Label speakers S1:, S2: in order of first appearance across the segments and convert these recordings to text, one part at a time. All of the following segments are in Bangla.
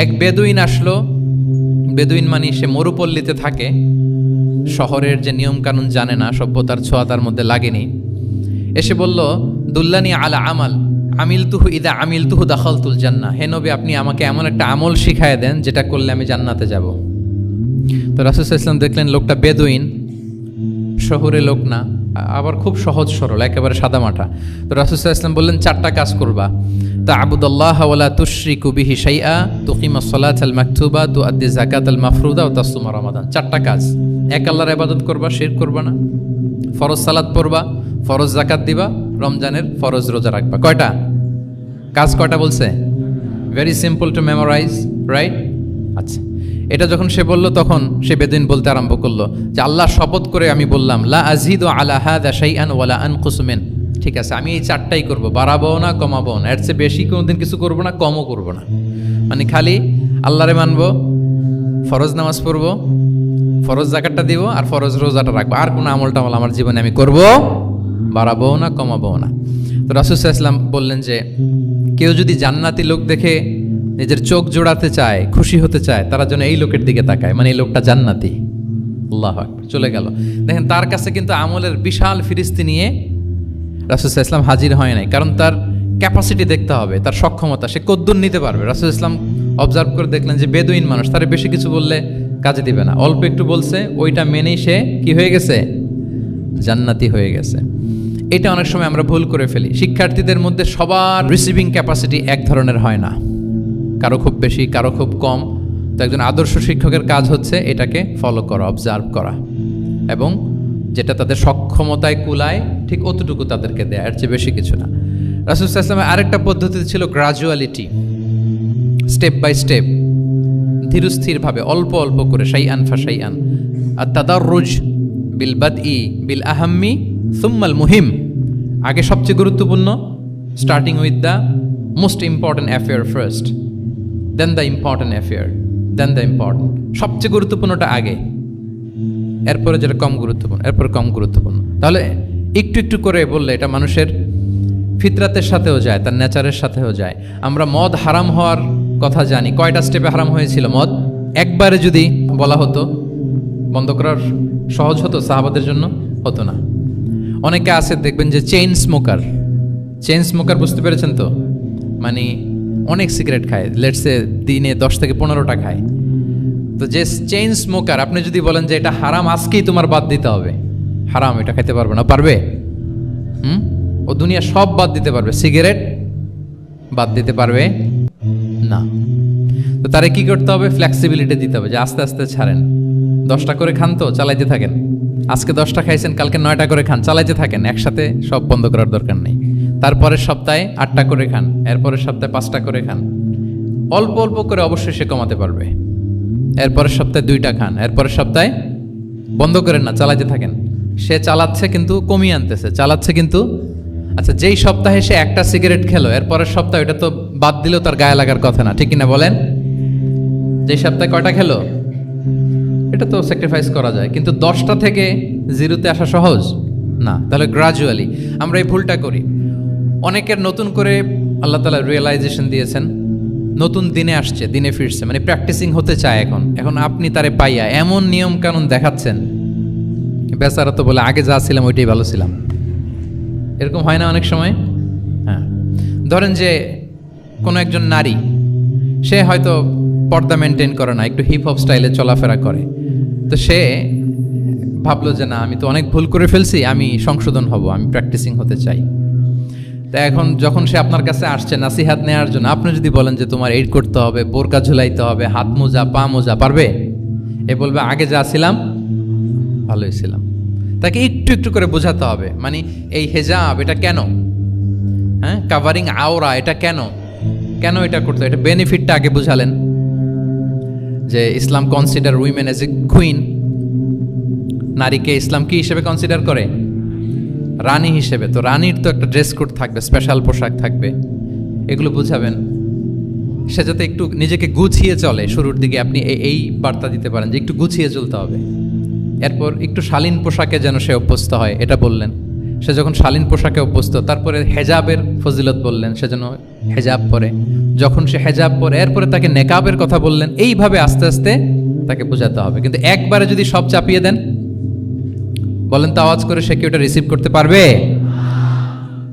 S1: এক বেদুইন আসলো। বেদুইন মানে সে মরুপল্লীতে থাকে। শহরের যে নিয়মকানুন জানে না, সভ্যতার ছোঁয়া তার মধ্যে লাগেনি। এসে বলল, দুল্লানি আলা আমাল আমিল তুহু ইদা আমিল তুহু দাখল তুল জান্না হে নবী, আপনি আমাকে এমন একটা আমল শিখায় দেন, যেটা করলে আমি জান্নাতে যাব। তো রাসুল ইসলাম দেখলেন লোকটা বেদুইন। শহরে লোক না। আবার খুব সহজ সরল, একেবারে সাদামাটা তো রাসুসাহ ইসলাম বললেন, চারটা কাজ করবা। তা আবুদুল্লাহ ওয়ালা তুশ্রি কুবিহি সাইয়া তুকিমা সলাত আল মাকতুবা তু আদি জাকাত আল মাফরুদা ও তাসুমা রমাদান। চারটা কাজ। এক আল্লাহর ইবাদত করবা শির করবা না। ফরজ সালাত পড়বা, ফরজ জাকাত দিবা, রমজানের ফরজ রোজা রাখবা। কয়টা? কাজ কয়টা বলছে? Very simple to memorise right আচ্ছা এটা যখন সে বলল, তখন সে বেদিন বলতে আরম্ভ করল যে আল্লাহ শপথ করে আমি বললাম, লা আজিদ আলা হাদা শাইআন ওয়ালা আন কুসুমেন ঠিক আছে, আমি এই চারটাই করব, বাড়াবো না, কমাবো না। এর চেয়ে বেশি কোনোদিন কিছু করব না, কমও করব না। মানে খালি আল্লাহরে মানবো, ফরজ নামাজ পড়ব, ফরজ জাকাতটা দিব আর ফরজ রোজাটা রাখব। আর কোনো আমল টামল আমার জীবনে আমি করব, বাড়াবো না, কমাবো না। তো রাসুসাহ ইসলাম বললেন যে, কেউ যদি জান্নাতি লোক দেখে নিজের চোখ জোড়াতে চায়, খুশি হতে চায়, তারা যেন এই লোকের দিকে তাকায়। মানে এই লোকটা জান্নাতি। আল্লাহ চলে গেল। দেখেন, তার কাছে কিন্তু আমলের বিশাল ফিরিস্তি নিয়ে রাসুসাহ ইসলাম হাজির হয় নাই। কারণ তার ক্যাপাসিটি দেখতে হবে, তার সক্ষমতা, সে কদ্দুর নিতে পারবে। রাসুল ইসলাম অবজার্ভ করে দেখলেন যে বেদুইন মানুষ, তার বেশি কিছু বললে কাজে দিবে না। অল্প একটু বলছে, ওইটা মেনেই সে কি হয়ে গেছে? জান্নাতি হয়ে গেছে। এটা অনেক সময় আমরা ভুল করে ফেলি। শিক্ষার্থীদের মধ্যে সবার রিসিভিং ক্যাপাসিটি এক ধরনের হয় না। কারও খুব বেশি, কারও খুব কম। তো একজন আদর্শ শিক্ষকের কাজ হচ্ছে এটাকে ফলো করা অবজার্ভ করা। এবং যেটা তাদের সক্ষমতায় কুলায়, ঠিক অতটুকু তাদেরকে দেয়, এর চেয়ে বেশি কিছু না। রাসুল ইসলামের আরেকটা পদ্ধতি ছিল গ্রাজুয়ালিটি স্টেপ বাই স্টেপ ধীরস্থিরভাবে, অল্প অল্প করে সাই আন ফাসাই আন আর তাদাররুজ বিল বাদ ই বিল আহাম্মি সুম্মাল মুহিম। আগে সবচেয়ে গুরুত্বপূর্ণ starting with the most important affair first then the important affair then the important সবচেয়ে গুরুত্বপূর্ণটা আগে। এরপরে যেটা কম গুরুত্বপূর্ণ, এরপর কম গুরুত্বপূর্ণ। তাহলে একটু একটু করে বললে এটা মানুষের ফিতরাতের সাথেও যায়, তার নেচারের সাথেও যায়। আমরা মদ হারাম হওয়ার কথা জানি। কয়টা স্টেপে হারাম হয়েছিল মদ? একবারে যদি বলা হতো, বন্ধ করার সহজ হতো, সাহাবাদের জন্য হতো না। অনেকে আছে, দেখবেন যে চেইন স্মোকার চেইন স্মোকার বুঝতে পেরেছেন তো? মানে অনেক সিগারেট খায়। লেটসে দিনে দশ থেকে পনেরোটা খায়। তো যে চেইন স্মোকার আপনি যদি বলেন যে এটা হারাম, আজকেই তোমার বাদ দিতে হবে। হারাম, এটা খাইতে পারবে না। পারবে? হুম? ও দুনিয়া সব বাদ দিতে পারবে। সিগারেট বাদ দিতে পারবে না। তো তারে কি করতে হবে? ফ্লেক্সিবিলিটি দিতে হবে। যে আস্তে আস্তে ছাড়েন। দশটা করে খান তো, চালাইতে থাকেন। আজকে দশটা খাইছেন, কালকে নয়টা করে খান, চালাইতে থাকেন। একসাথে সব বন্ধ করার দরকার নেই। তারপরের সপ্তাহে আটটা করে খান, এরপরের সপ্তাহে পাঁচটা করে খান। অল্প অল্প করে অবশ্যই সে কমাতে পারবে। এরপরের সপ্তাহে দুইটা খান, এরপরের সপ্তাহে বন্ধ করেন না চালাতে থাকেন। সে চালাচ্ছে কিন্তু কমিয়ে আনতেছে, চালাচ্ছে কিন্তু আচ্ছা যেই সপ্তাহে সে একটা সিগারেট খেলো, এরপরের সপ্তাহে ওটা তো বাদ দিলেও তার গায়ে লাগার কথা না, ঠিক কিনা বলেন? যেই সপ্তাহে কয়টা খেলো? এটা তো স্যাক্রিফাইস করা যায়, কিন্তু দশটা থেকে জিরোতে আসা সহজ? না, তাহলে গ্রাজুয়ালি আমরা এই ভুলটা করি। অনেকের নতুন করে আল্লাহ তালা রিয়েলাইজেশন দিয়েছেন, নতুন দিনে আসছে, দিনে ফিরছে মানে প্র্যাকটিসিং হতে চায় এখন। এখন আপনি তারে পাইয়া এমন নিয়ম কানুন দেখাচ্ছেন, বেচারা তো বলে, আগে যা ছিলাম, ওইটাই ভালো ছিলাম। এরকম হয় না অনেক সময়? হ্যাঁ। ধরেন যে কোনো একজন নারী, সে হয়তো পর্দা মেনটেন করে না, একটু হিপ হপ স্টাইলে চলাফেরা করে। তো সে ভাবলো যে, না, আমি তো অনেক ভুল করে ফেলছি, আমি সংশোধন হব, আমি প্র্যাকটিসিং হতে চাই। তা এখন যখন সে আপনার কাছে আসছে নাসিহাত নেওয়ার জন্য, আপনি যদি বলেন যে তোমার এইড করতে হবে, বোরকা ঝুলাইতে হবে, হাত মোজা, পা মোজা, পারবে? এ বলবে, আগে যা ছিলাম, ভালোই ছিলাম। তাকে একটু একটু করে বোঝাতে হবে। মানে এই হেজাব, এটা কেন? হ্যাঁ? কাভারিং আওরা এটা কেন? কেন এটা করতে? এটা বেনিফিটটা আগে বুঝালেন। যে Islam consider women as a queen নারীকে ইসলাম কি হিসেবে কনসিডার করে? রানী হিসেবে, তো রানীর তো একটা ড্রেস কোড থাকবে স্পেশাল পোশাক থাকবে। এগুলো বুঝাবেন? সে যাতে একটু নিজেকে গুছিয়ে চলে শুরুর দিকে, আপনি এই- বার্তা দিতে পারেন যে একটু গুছিয়ে চলতে হবে। এরপর একটু শালীন পোশাকে যেন সে অভ্যস্ত হয়, এটা বললেন। সে যখন শালীন পোশাকে অভ্যস্ত, তারপরে হেজাবের ফজিলত বললেন, সে যেন হেজাব পরে। যখন সে হেজাব পরে, এরপরে তাকে নেকাবের কথা বললেন, এইভাবে আস্তে আস্তে তাকে বোঝাতে হবে। কিন্তু একবারে যদি সব চাপিয়ে দেন বলেন তো আওয়াজ করে সে কি ওটা রিসিভ করতে পারবে?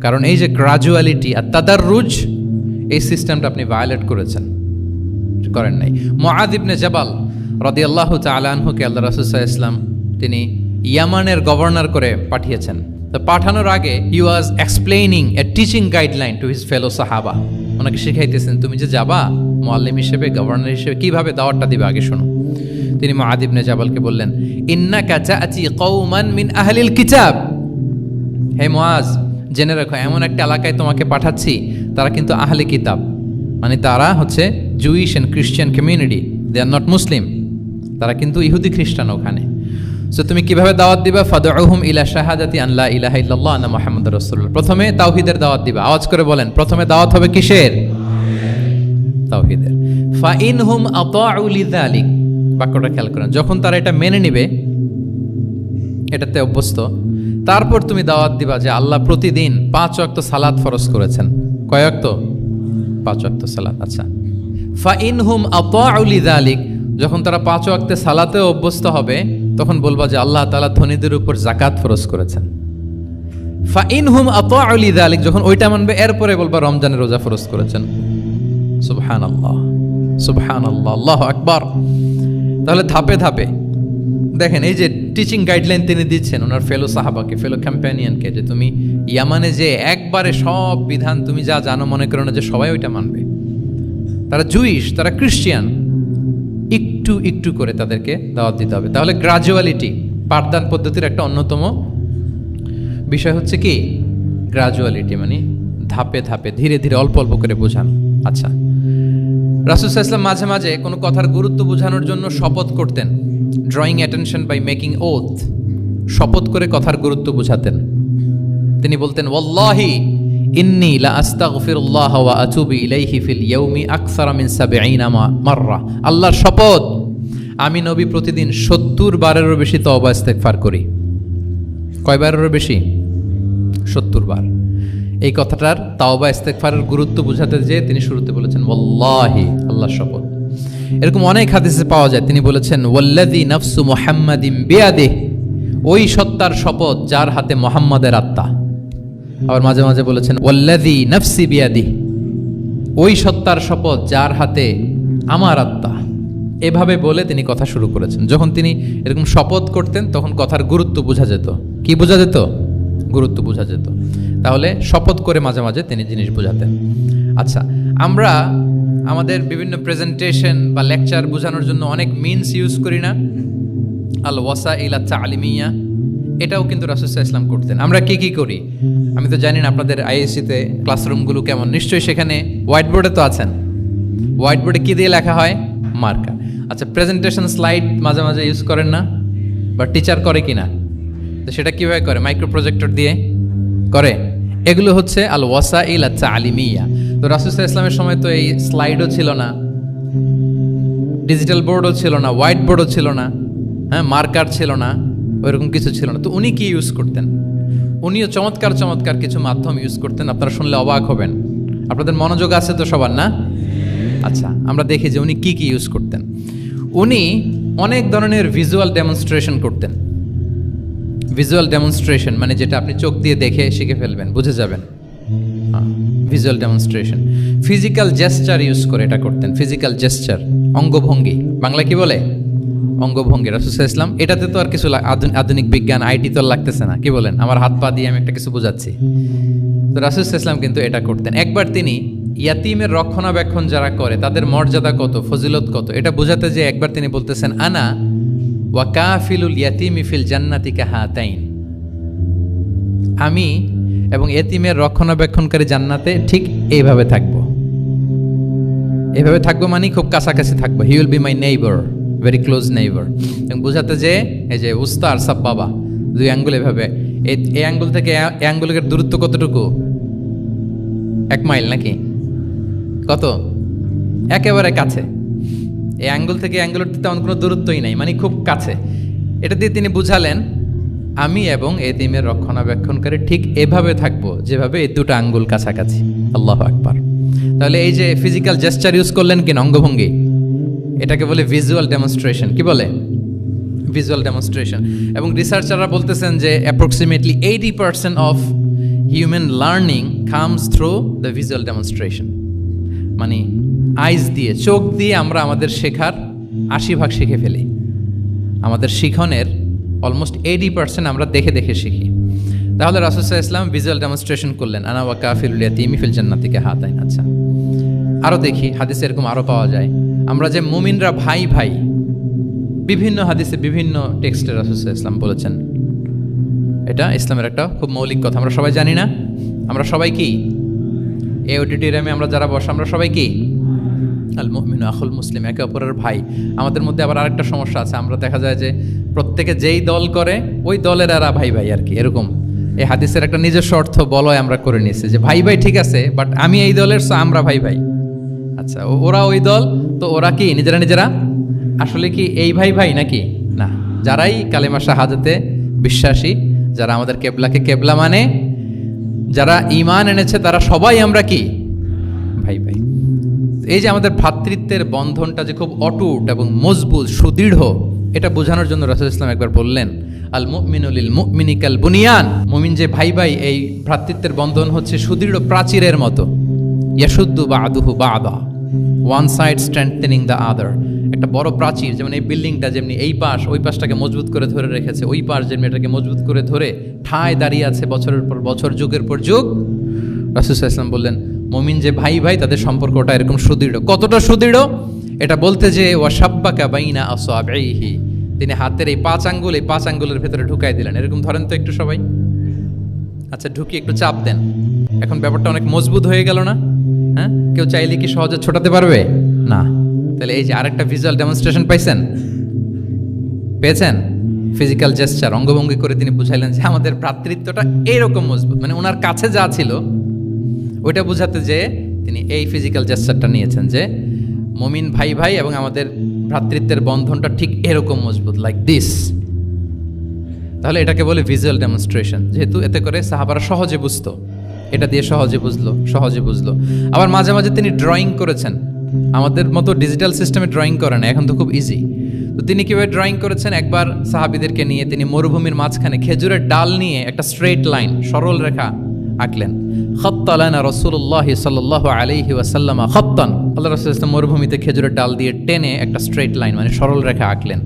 S1: কারণ এই যে গ্রাজুয়ালিটি আর তাদার রুজ এই সিস্টেমটা আপনি ভায়োলেট করেছেন। করেন নাই। মোয়াদ ইবনে জাবাল রদি আল্লাহ তালানহুকে আল্লাহ রাসুসাহ ইসলাম তিনি ইয়ামানের গভর্নর করে পাঠিয়েছেন। তো পাঠানোর আগে he was explaining a teaching guideline to his fellow সাহাবা। ওনাকে শিখাইতেছেন, তুমি যে যাবা মোয়াল্লিম হিসেবে, গভর্নর হিসেবে, কীভাবে দাওয়াতটা দিবে? আগে শোনো। তিনি মহাদিবনে জাবালকে বললেন ইন্না কাচাচি কৌমান মিন আহলিল কিতাব। হে মোয়াজ জেনে রাখো, এমন একটা এলাকায় তোমাকে পাঠাচ্ছি, তারা কিন্তু আহলে কিতাব। মানে তারা হচ্ছে Jewish and Christian community they are not Muslim তারা কিন্তু ইহুদি খ্রিস্টান ওখানে। সো তুমি কীভাবে দাওয়াত দিবা? ফাদুহুম ইলা শাহাদাতি আল্লাহ ইলাহা ইল্লাল্লাহ, আন্না মুহাম্মাদুর রাসূলুল্লাহ। প্রথমে তাওহীদের দাওয়াত দিবা। আওয়াজ করে বলেন, প্রথমে দাওয়াত হবে কিসের? তাওহীদের। ফা ইনহুম আতাউ লিযালিক বাক্যটা খেয়াল করেন। যখন তারা এটা মেনে নিবে, এটাতে অভ্যস্ত, তারপর তুমি দাওয়াত দিবা যে আল্লাহ প্রতিদিন পাঁচ অক্ত সালাদ ফরজ করেছেন। কয় অক্ত পাঁচ অক্ত সালাদ আচ্ছা। ফা ইনহুম আতাউলি দালিক যখন তারা পাঁচ অক্তে সালাতে অভ্যস্ত হবে, তখন বলবা যে আল্লাহ তালা ধনীদের উপর জাকাত ফরজ করেছেন। ফা ইনহুম আতাউলি দালিক যখন ওইটা মানবে, এরপরে বলবা রমজানের রোজা ফরজ করেছেন। সুবহান আল্লাহ সুবহান আল্লাহ আল্লাহ আকবার। তাহলে ধাপে ধাপে। দেখেন, এই যে টিচিং গাইডলাইন তিনি দিচ্ছেন ওনার ফেলো সাহাবাকে ফেলো ক্যাম্পেনিয়ানকে যে তুমি ইয়ামানে যে একবারে সব বিধান, তুমি যা জানো মনে করো না যে সবাই ওইটা মানবে। তারা জুইশ তারা ক্রিশ্চিয়ান একটু একটু করে তাদেরকে দাওয়াত দিতে হবে। তাহলে গ্রাজুয়ালিটি পাঠদান পদ্ধতির একটা অন্যতম বিষয় হচ্ছে কি? গ্রাজুয়ালিটি মানে ধাপে ধাপে, ধীরে ধীরে, অল্প অল্প করে বোঝানো। আচ্ছা। রাসুল ইসলাম মাঝে মাঝে কোনো কথার গুরুত্ব বোঝানোর জন্য শপথ করতেন। Drawing attention by making oath শপথ করে কথার গুরুত্ব বোঝাতেন। তিনি বলতেন, ওয়াল্লাহি ইন্নি লা আস্তাগফিরুল্লাহ ওয়া আতুবু ইলাইহি ফিল ইয়াউমি আকসারা মিন 70 মাররা। আল্লাহর শপথ, আমি নবী প্রতিদিন 70 বারেরও বেশি তওবা ইস্তেগফার করি। কয়বারেরও বেশি? 70 বার। এই কথাটার তাওবা, ইস্তেগফারের গুরুত্ব বোঝাতে যেয়ে তিনি শুরুতে বলেছেন, ওয়াল্লাহি আল্লাহ শপথ। এরকম অনেক হাদিসে পাওয়া যায়, তিনি বলেছেন, ওয়াল্লাযী নাফসু মুহাম্মাদিন বিয়াদিহ, ওই সত্তার শপথ যার হাতে মোহাম্মদের আত্মা। আবার মাঝে মাঝে বলেছেন ওল্লাদি নাফসি বিয়াদি ওই সত্তার শপথ যার হাতে আমার আত্মা। এভাবে বলে তিনি কথা শুরু করেছেন। যখন তিনি এরকম শপথ করতেন, তখন কথার গুরুত্ব বোঝা যেত। কি বোঝা যেত? গুরুত্ব বোঝা যেত। তাহলে শপথ করে মাঝে মাঝে তিনি জিনিস বোঝাতেন। আচ্ছা আমরা আমাদের বিভিন্ন প্রেজেন্টেশন বা লেকচার বোঝানোর জন্য অনেক মিনস ইউজ করি না। আল ওয়াসা ইলা আলিমিয়া এটাও কিন্তু রাসুসাহ ইসলাম করতেন। আমরা কি কি করি? আমি তো জানি না আপনাদের আইএসসিতে ক্লাসরুমগুলো কেমন। নিশ্চয়ই সেখানে হোয়াইট বোর্ডে তো আছেন। হোয়াইট বোর্ডে কী দিয়ে লেখা হয়? মার্কার আচ্ছা প্রেজেন্টেশন স্লাইড মাঝে মাঝে ইউজ করেন না? বা টিচার করে কি না তো সেটা কীভাবে করে? মাইক্রো প্রজেক্টর দিয়ে? করে। এগুলো হচ্ছে আল ওয়াসা ইল আচ্ছা আলিমিয়া তো রাসুসাহ ইসলামের সময় তো এই স্লাইডও ছিল না। ডিজিটাল বোর্ডও ছিল না, হোয়াইট বোর্ডও ছিল না হ্যাঁ মার্কার ছিল না, ওইরকম কিছু ছিল না। তো উনি কি ইউজ করতেন? উনিও চমৎকার চমৎকার কিছু মাধ্যম ইউজ করতেন। আপনারা শুনলে অবাক হবেন। আপনাদের মনোযোগ আছে তো সবার, না? আচ্ছা আমরা দেখি যে উনি কি কি ইউজ করতেন। উনি অনেক ধরনের ভিজুয়াল ডেমনস্ট্রেশন করতেন। ভিজুয়াল ডেমনস্ট্রেশন মানে যেটা আপনি চোখ দিয়ে দেখে শিখে ফেলবেন, বুঝে যাবেন। Visual demonstration physical gesture use করে এটা করতেন ফিজিক্যাল জেস্টার অঙ্গভঙ্গি। বাংলা কি বলে? অঙ্গভঙ্গি রাসুসা ইসলাম এটাতে তো আর কিছু আধুনিক বিজ্ঞান আইটি তো লাগতেছে না, কি বলেন? আমার হাত পা দিয়ে আমি একটা কিছু বোঝাচ্ছি। তো রাসুস ইসলাম কিন্তু এটা করতেন। একবার তিনি ইয়াতিমের রক্ষণাবেক্ষণ যারা করে, তাদের মর্যাদা কত, ফজিলত কত, এটা বোঝাতে যে একবার তিনি বলতেছেন, আনা ওয়া কাফিলুল ইয়াতিমি ফিল জান্নাতিকা হাতাইন আমি এবং এতিমের রক্ষণাবেক্ষণকারী জান্নাতে ঠিক এইভাবে থাকব। এভাবে থাকব মানে খুব কাছাকাছি থাকব। He will be my neighbour very close neighbour এবং বোঝাতে যে, এই যে উস্তা আর সাব বাবা, দুই আঙ্গুল এভাবে। এই আঙ্গুল থেকে এ- আঙ্গুলের দূরত্ব কতটুকু? এক মাইল নাকি? কত? একেবারে কাছে। এই আঙ্গুল থেকে অ্যাঙ্গুলের তেমন কোনো দূরত্বই নাই মানে খুব কাছে। এটা দিয়ে তিনি বুঝালেন, আমি এবং এ এতিমের রক্ষণাবেক্ষণকারী ঠিক এভাবে থাকব যেভাবে এই দুটো আঙ্গুল কাছাকাছি। আল্লাহ আকবার। তাহলে এই যে ফিজিক্যাল জেস্টার ইউজ করলেন কিনা অঙ্গভঙ্গি? এটাকে বলে ভিজুয়াল ডেমনস্ট্রেশন কি বলে? ভিজুয়াল ডেমনস্ট্রেশন এবং রিসার্চাররা বলতেছেন যে approximately eighty percent of human learning comes through the visual demonstration মানে আইস দিয়ে, চোখ দিয়ে আমরা আমাদের শেখার আশি ভাগ শিখে ফেলি। আমাদের শিখনের অলমোস্ট এইটি পার্সেন্ট আমরা দেখে দেখে শিখি। তাহলে রাসুসাহ ইসলাম ভিজুয়াল ডেমনস্ট্রেশন করলেন, আনা ওয়া কাফিরুলিয়া তিমি ফিল জান্নাতিকে হাত আইন আচ্ছা আরও দেখি, হাদিসে এরকম আরও পাওয়া যায়। আমরা যে মুমিনরা ভাই ভাই, বিভিন্ন হাদিসে বিভিন্ন টেক্সটে রাসুসাহ ইসলাম বলেছেন। এটা ইসলামের একটা খুব মৌলিক কথা, আমরা সবাই জানি না। আমরা সবাই কি? এ অডিটোরিয়ামে আমরা যারা বসে, আমরা সবাই কি? আল মুমিন, আখুল মুসলিম, একে অপরের ভাই। আমাদের মধ্যে আবার আরেকটা সমস্যা আছে। আমরা দেখা যায় যে প্রত্যেকে যেই দল করে, ওই দলের এরা ভাই ভাই আর কি, এরকম। এই হাদিসের একটা নিজস্ব অর্থ বলয় আমরা করে নিয়েছি যে ভাই ভাই ঠিক আছে বাট আমি এই দলের, so আমরা ভাই ভাই। আচ্ছা ওরা ওই দল, তো ওরা কি, নিজেরা নিজেরা? আসলে কি এই ভাই ভাই নাকি? না, যারাই কালেমা শাহাদাতে বিশ্বাসী, যারা আমাদের কেবলাকে কেবলা মানে যারা ইমান এনেছে তারা সবাই আমরা কি? ভাই ভাই। এই যে আমাদের ভ্রাতৃত্বের বন্ধনটা যে খুব অটুট এবং মজবুত, সুদৃঢ়, এটা বোঝানোর জন্য রাসুল ইসলাম একবার বললেন, আল মুমিনুলিল মুমিনিকাল বুনিয়ান। মুমিন যে ভাই ভাই, এই ভ্রাতৃত্বের বন্ধন হচ্ছে সুদৃঢ় প্রাচীরের মতো। ইয়াসুদ্দু বা আদুহু বা আদা one side strengthening the other একটা বড় প্রাচীর, যেমন এই বিল্ডিংটা যেমনি এই পাশ, ওই পাশটাকে মজবুত করে ধরে রেখেছে, ওই পাশ যেমনি এটাকে মজবুত করে ধরে ঠায় দাঁড়িয়ে আছে বছরের পর বছর, যুগের পর যুগ। রাসুসাহ ইসলাম বললেন মমিন যে ভাই ভাই, তাদের সম্পর্কটা এরকম সুদৃঢ়। কতটা সুদৃঢ়? এটা বলতে যে ওয়াসাব্বাকা বাইনা আসআবিহি তিনি হাতের এই পাঁচ আঙ্গুল, এই পাঁচ আঙ্গুলের ভেতরে ঢুকাই দিলেন। এরকম ধরেন তো একটু সবাই। আচ্ছা ঢুকিয়ে একটু চাপ দেন। এখন ব্যাপারটা অনেক মজবুত হয়ে গেল না? হ্যাঁ? কেউ চাইলে কি সহজে ছোটাতে পারবে? না। তাহলে এই যে আরেকটা ভিজুয়াল ডেমনস্ট্রেশন পাইছেন? পেয়েছেন? ফিজিক্যাল জেস্চার অঙ্গভঙ্গি করে তিনি বুঝাইলেন যে আমাদের ভ্রাতৃত্বটা এইরকম মজবুত। মানে ওনার কাছে যা ছিল ওইটা বোঝাতে যে তিনি এই ফিজিক্যাল জেস্চারটা নিয়েছেন যে, মমিন ভাই ভাই এবং আমাদের ভ্রাতৃত্বের বন্ধনটা ঠিক এরকম মজবুত লাইক দিস তাহলে এটাকে বলে ভিজুয়াল ডেমনস্ট্রেশন যেহেতু এতে করে সাহাবারা সহজে বুঝতো। এটা দিয়ে সহজে বুঝলো সহজে বুঝলো। আবার মাঝে মাঝে তিনি ড্রয়িং করেছেন। আমাদের মতো ডিজিটাল সিস্টেমে ড্রয়িং করে না, এখন তো খুব ইজি তো তিনি কীভাবে ড্রয়িং করেছেন? একবার সাহাবিদেরকে নিয়ে তিনি মরুভূমির মাঝখানে খেজুরের ডাল নিয়ে একটা স্ট্রেট লাইন সরল রেখা আঁকলেন। খত্তালানা রসুল্লাহ সাল্লাহ আলাইহি ওয়াসাল্লামা খত্তান। আল্লাহ রসুল ইসলাম মরুভূমিতে খেজুরের ডাল দিয়ে টেনে একটা স্ট্রেট লাইন মানে সরল রেখা আঁকলেন।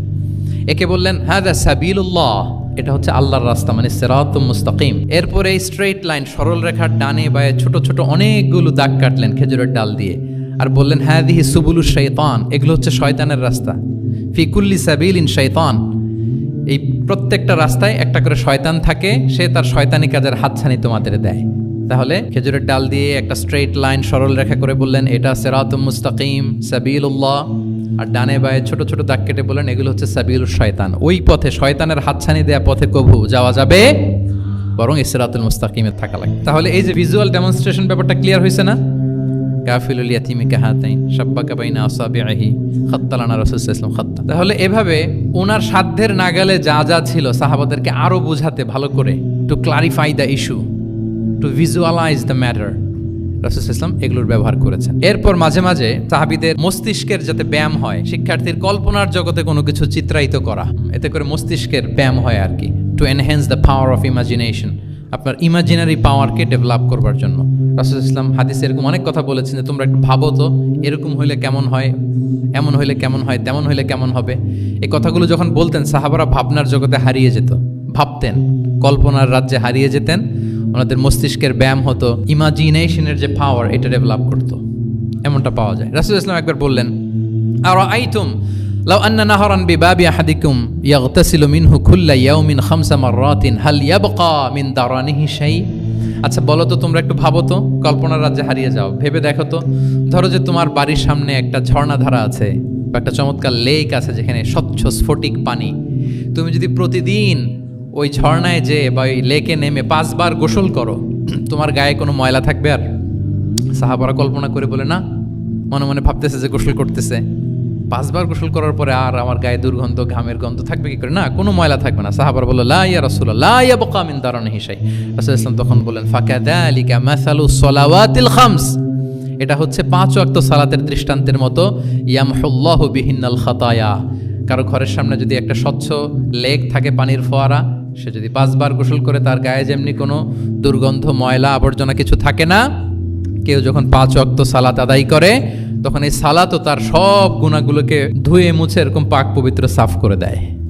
S1: একে বললেন হ্যাঁ দা সাবিলুল্লাহ। এটা হচ্ছে আল্লাহর রাস্তা মানে সেরাত মুস্তাকিম। এরপরে এই স্ট্রেট লাইন সরল রেখার ডানে বায়ে ছোট ছোট অনেকগুলো দাগ কাটলেন খেজুরের ডাল দিয়ে। আর বললেন হ্যাঁ দিহি সুবুলু শৈতান এগুলো হচ্ছে শয়তানের রাস্তা। ফিকুল্লি সাবিল ইন শৈতান এই প্রত্যেকটা রাস্তায় একটা করে শয়তান থাকে, সে তার শয়তানি কাজের হাতছানি তোমাদের দেয়। তাহলে খেজুরের ডাল দিয়ে একটা স্ট্রেট লাইন সরল রেখা করে বললেন, এটা সেরাত মুস্তাকিম, সাবিলুল্লাহ। আর ডানে বায়ে ছোট ছোট দাগ কেটে বললেন, এগুলো হচ্ছে সাবিল শয়তান। ওই পথে শয়তানের হাতছানি দেয়া পথে কভু যাওয়া যাবে, বরং ইসরাতুল মুস্তাকিমে থাকা লাগে তাহলে এই যে ভিজুয়াল ডেমনস্ট্রেশন ব্যাপারটা ক্লিয়ার হয়েছে না? কাফিলুল ইয়াতিমিকা হাতাইন, সাব্বাকা বাইনা আসাবিআহি, খাত্তালানা তাহলে এভাবে ওনার সাধ্যের নাগালে যা যা ছিল সাহাবাদেরকে আরও বোঝাতে, ভালো করে to clarify the issue to visualise the matter রাসুল ইসলাম এগুলোর ব্যবহার করেছেন। এরপর মাঝে মাঝে সাহাবিদের মস্তিষ্কের যাতে ব্যায়াম হয়, শিক্ষার্থীর কল্পনার জগতে কোনো কিছু চিত্রায়িত করা, এতে করে মস্তিষ্কের ব্যায়াম হয় আর কি to enhance the power of imagination আপনার ইমাজিনারি পাওয়ারকে ডেভেলপ করবার জন্য। রাসুল ইসলাম হাদিসে এরকম অনেক কথা বলেছেন যে তোমরা একটু ভাবো তো, এরকম হইলে কেমন হয়, এমন হইলে কেমন হয়, তেমন হইলে কেমন হবে। এই কথাগুলো যখন বলতেন, সাহাবারা ভাবনার জগতে হারিয়ে যেত, ভাবতেন, কল্পনার রাজ্যে হারিয়ে যেতেন, ওনাদের মস্তিষ্কের ব্যায়াম হতো, ইমাজিনেশনের যে পাওয়ার এটা ডেভেলপ করতো। এমনটা পাওয়া যায়। রাসুল ইসলাম একবার বললেন আর আইতুম লাউ আন্না নাহরান বিবাবি আহাদিকুম ইয়াগতাসিলু মিনহু কুল্লা ইয়াউমিন খামসা মাররাতিন, হাল ইয়াবকা মিন দারানিহি শাই আচ্ছা বলো তো, তোমরা একটু ভাবো তো, কল্পনার রাজ্যে হারিয়ে যাও। ভেবে দেখো তো, ধরো যে তোমার বাড়ির সামনে একটা ঝর্ণাধারা আছে বা একটা চমৎকার লেক আছে যেখানে স্বচ্ছ স্ফটিক পানি। তুমি যদি প্রতিদিন ওই ঝর্ণায় যে বা ওই লেকে নেমে পাঁচবার গোসল করো, তোমার গায়ে কোনো ময়লা থাকবে আর? সাহাবারা কল্পনা করে বলে, না। মনে মনে ভাবতেছে যে গোসল করতেছে। পাঁচবার গোসল করার পরে আর আমার গায়ে দুর্গন্ধ, ঘামের গন্ধ থাকবে কি করে? না, কোনো ময়লা থাকবে না। সাহাবার বলল, লা ইয়া রাসূলুল্লাহ, লা ইয়া বকামিন দারান হিসাই রাসূল ইসলাম তখন বললেন ফাকাদালিকা মাসালু সলাওয়াতিল খামস। এটা হচ্ছে পাঁচ ওয়াক্ত সালাতের দৃষ্টান্তের মতো, ইয়ামহুল্লাহু বিহিন্নাল খাতায়া। কারও ঘরের সামনে যদি একটা স্বচ্ছ লেক থাকে পানির ফোয়ারা, সে যদি পাঁচবার গোসল করে তার গায়ে যেমনি কোনো দুর্গন্ধ, ময়লা, আবর্জনা কিছু থাকে না, কেউ যখন পাঁচ অক্ত সালাত আদায় করে তখন এই সালাতও তার সব গুণাগুলোকে ধুয়ে মুছে এরকম পাক পবিত্র সাফ করে দেয়।